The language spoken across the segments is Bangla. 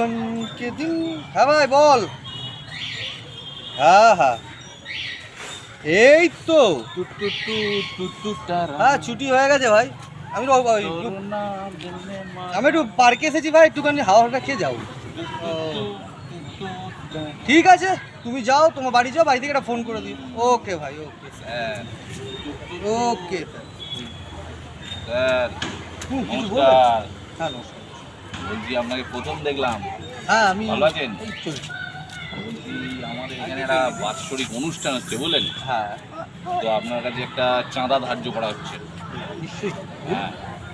বানকে দিন। হ্যাঁ ভাই বল। হ্যাঁ হ্যাঁ। এই তো। হ্যাঁ ছুটি হয়ে গেছে ভাই। আমি আমি একটু পার্কে এসেছি ভাই একটুখানি হাওয়াটা খেয়ে যাও ঠিক আছে তুমি যাও তোমার বাড়ি যাও বাড়ি থেকে একটা ফোন করে দিও। ওকে ভাই ওকে স্যার। Okay sir. হ্যাঁ নমস্কার। বলছি আপনাকে প্রথম দেখলাম। হ্যাঁ আমি ভালো আছেন? বলছি আমাদের এখানে একটা বাৎসরিক অনুষ্ঠান হচ্ছে বুঝলেন হ্যাঁ। তো আপনার কাছে একটা চাঁদা ধার্য করা হচ্ছে। নিশ্চয়ই। হ্যাঁ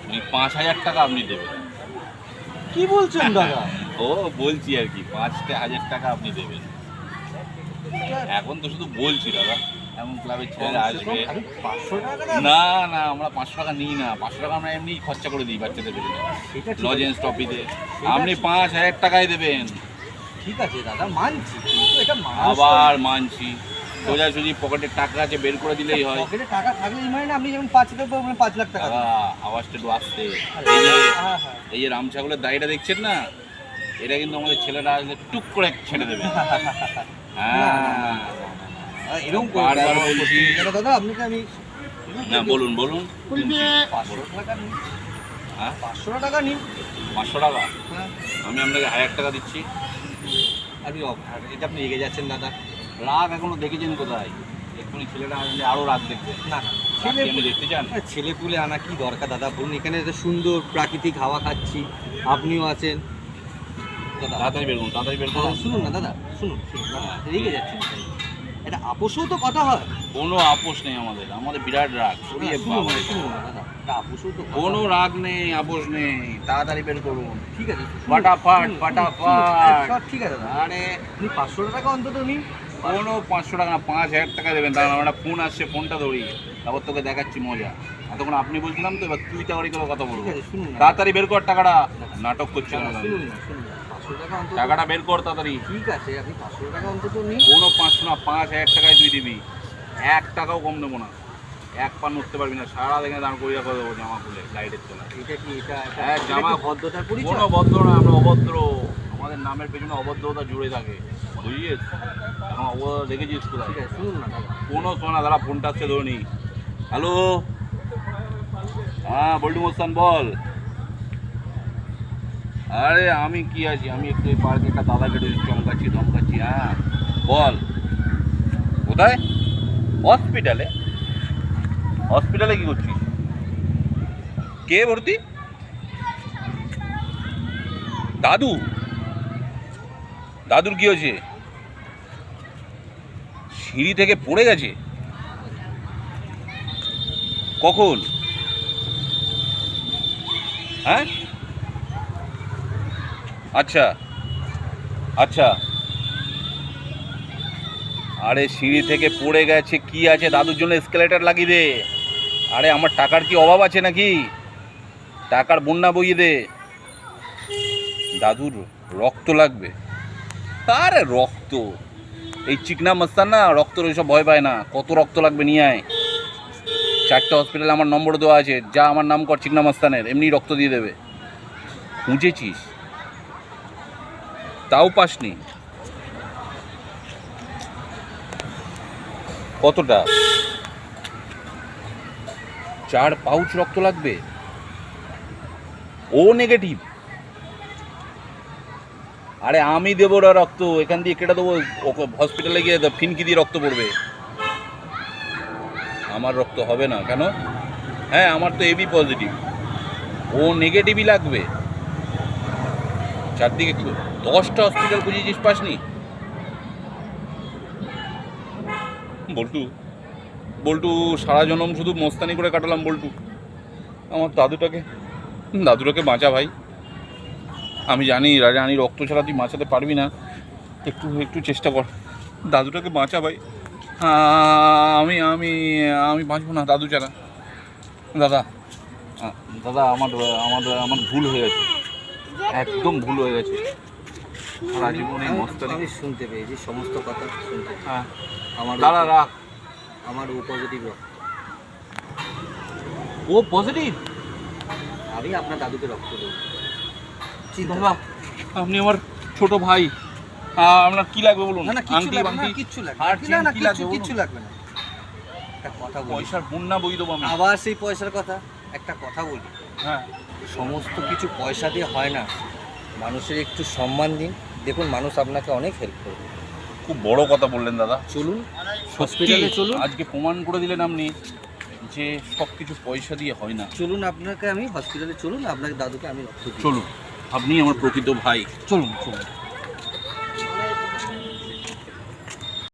ওই পাঁচ হাজার টাকা আপনি দেবেন। কি বলছেন দাদা? ও বলছি আর কি পাঁচটা হাজার টাকা আপনি দেবেন। এখন তো শুধু বলছি দাদা। এমন ক্লাবের ছেলেরা আসবে। টাকা না? না আমরা পাঁচশো টাকা নিই না। পাঁচশো টাকা আমরা এমনি খরচা করে দিই বাচ্চাদের পেছনে। লজেন্স টপিতে আপনি পাঁচ হাজার টাকায় দেবেন। ঠিক আছে দাদা মানছি। কিন্তু এটা আবার মানছি। সোজাসুজি পকেটে টাকা আছে বের করে দিলেই হয়। পকেটে টাকা থাকলে এই মানে আপনি যেমন পাঁচ দেবো মানে পাঁচ লাখ টাকা আওয়াজটা একটু আসতে এই যে হ্যাঁ হ্যাঁ। এই যে রাম ছাগলের দাড়িটা দেখছেন না? এটা কিন্তু আমাদের ছেলেরা আসলে টুক করে ছেড়ে দেবে। হ্যাঁ। এরকম বারবার বলছি। এটা দাদা আপনাকে আমি না বলুন বলুন। পাঁচশো টাকা নিন। হ্যাঁ? পাঁচশো টাকা নিন। পাঁচশো টাকা? হ্যাঁ। আমি আপনাকে হাজার টাকা দিচ্ছি। আপনি এটা আপনি রেগে যাচ্ছেন দাদা। রাগ এখনও দেখেছেন কোথায়? এক্ষুনি ছেলেরা আসলে আরও রাগ দেখবে। না না। ছেলে আপনি দেখতে চান? ছেলে পুলে আনা কি দরকার দাদা? বলুন এখানে এত সুন্দর প্রাকৃতিক হাওয়া খাচ্ছি। আপনিও আছেন। তাড়াতাড়ি বের করুন তাড়াতাড়ি বের করুন। শুনুন না দাদা শুনুন শুনুন দাদা, রেগে যাচ্ছেন। এটা আপোষও তো কথা হয়। কোনো আপোষ নেই আমাদের আমাদের বিরাট রাগ। আপোষও তো কোনো রাগ নেই আপোষ নেই তাড়াতাড়ি বের করুন। ঠিক আছে ফাটাফাট, ফাটাফাট। সব ঠিক আছে আরে। পাঁচশো টাকা অন্তত নিন। কোনো পাঁচশো টাকা পাঁচ হাজার টাকা দেবেন। তার আমার ফোন আসছে ফোনটা ধরি। তারপর তোকে দেখাচ্ছি মজা। এতক্ষণ আপনি বলছিলাম তো এবার তুই তাড়াতাড়ি করে কথা বলব। তাড়াতাড়ি বের কর টাকাটা। নাটক করছে না শুনুন না শুনুন না। পাঁচশো টাকা অন্তত টাকাটা বের কর তাড়াতাড়ি। ঠিক আছে আপনি পাঁচশো টাকা অন্তত নিন কোনো পাঁচশো না পাঁচ হাজার টাকায় তুই দিবি। এক টাকাও কম দেবো না। এক পান উঠতে পারবি না। সারা দেখে দাঁড় করিয়া করে দেবো জামা খুলে লাইটের তোলা। এটা কি এটা হ্যাঁ, জামা- ভদ্রতার পরিচয়? কোনো ভদ্র না আমরা অভদ্র। আমাদের নামের পেছনে অভদ্রতা জুড়ে থাকে। বুঝিস এখন অভদ্র দেখেছিস কোথায়? ঠিক আছে শুনুন না দাদা। কোনো শোনা দাদা ফোনটা আসছে ধরনি হ্যালো হ্যাঁ বল্টু মোস্তান বল। আরে আমি কি আছি? আমি একটু এই পার্কে একটা দাদাকে চমকাচ্ছি, ধমকাচ্ছি হ্যাঁ। বল। কোথায়? হসপিটালে হসপিটালে কি করছিস? কে ভর্তি? দাদু? দাদুর কি হয়েছে? সিঁড়ি থেকে পড়ে গেছে? কখন? হ্যাঁ? আচ্ছা। আচ্ছা। আরে সিঁড়ি থেকে পড়ে গেছে, কি আছে? দাদুর জন্য এসকেলেটার লাগিয়ে দে। আরে আমার টাকার কি অভাব আছে নাকি? টাকার বন্যা বইয়ে দে। দাদুর রক্ত লাগবে। আরে রক্ত? এই চিকনা মস্তান না, রক্তর ওইসব ভয় পায় না। কত রক্ত লাগবে নিয়ে আয়। চারটে হসপিটালে আমার নম্বর দেওয়া আছে। যা আমার নাম কর চিকনা মস্তানের এমনি রক্ত দিয়ে দেবে। খুঁজেছিস? তাও পাসনি। কতটা? চার পাউচ রক্ত লাগবে। ও নেগেটিভ আরে আমি দেবো ওরা রক্ত, এখান দিয়ে কেটে দেবো, ওকে হসপিটালে গিয়ে ফিনকি দিয়ে রক্ত পড়বে। আমার রক্ত হবে না, কেন? হ্যাঁ আমার তো এবি পজিটিভ ও নেগেটিভই লাগবে। চারদিকে দশটা হসপিটাল খুঁজেছিস পাসনি? বল্টু বল্টু, সারা জনম শুধু মস্তানি করে কাটালাম বল্টু। আমার দাদুটাকে দাদুটাকে বাঁচা ভাই। আমি জানি জানি রক্ত ছাড়া তুই বাঁচাতে পারবি না। একটু একটু চেষ্টা কর। দাদুটাকে বাঁচা ভাই। আমি আমি আমি বাঁচবো না দাদু ছাড়া। দাদা দাদা, আমার আমার আমার ভুল হয়ে গেছে। একদম ভুল হয়ে গেছে। সারা জীবন আমি- মস্তানি। আমি শুনতে পেয়েছি সমস্ত কথা শুনতে হ্যাঁ। আমার রাখ। আমার ও পজিটিভ ও পজিটিভ আমি আপনার দাদুকে রক্ত দেবো। দাদা আপনি আমার ছোট ভাই। আপনার কি লাগবে বলুন? কিচ্ছু আংটি না বাংটি? কিচ্ছু লাগবে না। না কিচ্ছু লাগবে কিচ্ছু লাগবে না। একটা কথা বলি। পয়সার বন্যা বই দেবো আমি। আবার সেই পয়সার কথা একটা কথা বলি। হ্যাঁ। সমস্ত কিছু পয়সা দিয়ে হয় না। মানুষের একটু সম্মান দিন। দেখুন মানুষ আপনাকে অনেক হেল্প করবে। খুব বড় কথা বললেন দাদা। চলুন হসপিটালে চলুন। আজকে প্রমাণ করে দিলেন আপনি যে সব কিছু পয়সা দিয়ে হয় না। চলুন আপনাকে আমি হসপিটালে চলুন আপনাকে দাদুকে আমি চলুন আপনি আমার প্রকৃত ভাই। চলুন চলুন।